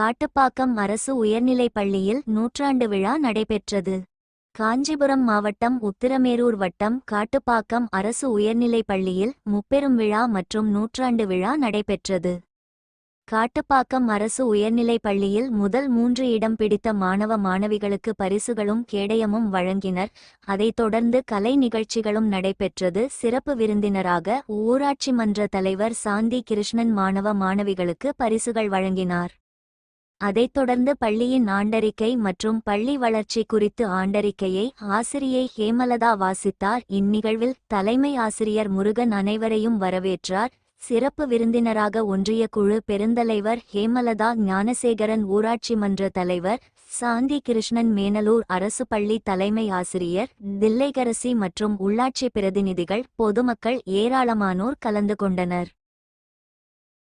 காட்டுப்பாக்கம் அரசு உயர்நிலைப் பள்ளியில் நூற்றாண்டு விழா நடைபெற்றது. காஞ்சிபுரம் மாவட்டம் உத்திரமேரூர் வட்டம் காட்டுப்பாக்கம் அரசு உயர்நிலைப் பள்ளியில் முப்பெரும் விழா மற்றும் நூற்றாண்டு விழா நடைபெற்றது. காட்டுப்பாக்கம் அரசு உயர்நிலைப் பள்ளியில் முதல் மூன்று இடம் பிடித்த மாணவ மாணவிகளுக்கு பரிசுகளும் கேடயமும் வழங்கினர். அதைத் தொடர்ந்து கலை நிகழ்ச்சிகளும் நடைபெற்றது. சிறப்பு விருந்தினராக ஊராட்சி மன்ற தலைவர் சாந்தி கிருஷ்ணன் மாணவ மாணவிகளுக்கு பரிசுகள் வழங்கினார். அதைத் தொடர்ந்து பள்ளியின் ஆண்டறிக்கை மற்றும் பள்ளி வளர்ச்சி குறித்து ஆண்டறிக்கையை ஆசிரியை ஹேமலதா வாசித்தார். இந்நிகழ்வில் தலைமை ஆசிரியர் முருகன் அனைவரையும் வரவேற்றார். சிறப்பு விருந்தினராக ஒன்றிய குழு பெருந்தலைவர் ஹேமலதா ஞானசேகரன் ஊராட்சி மன்ற தலைவர் சாந்தி கிருஷ்ணன் மேனலூர் அரசு பள்ளி தலைமை ஆசிரியர் தில்லைகரசி மற்றும் உள்ளாட்சி பிரதிநிதிகள் பொதுமக்கள் ஏராளமானோர் கலந்து கொண்டனர்.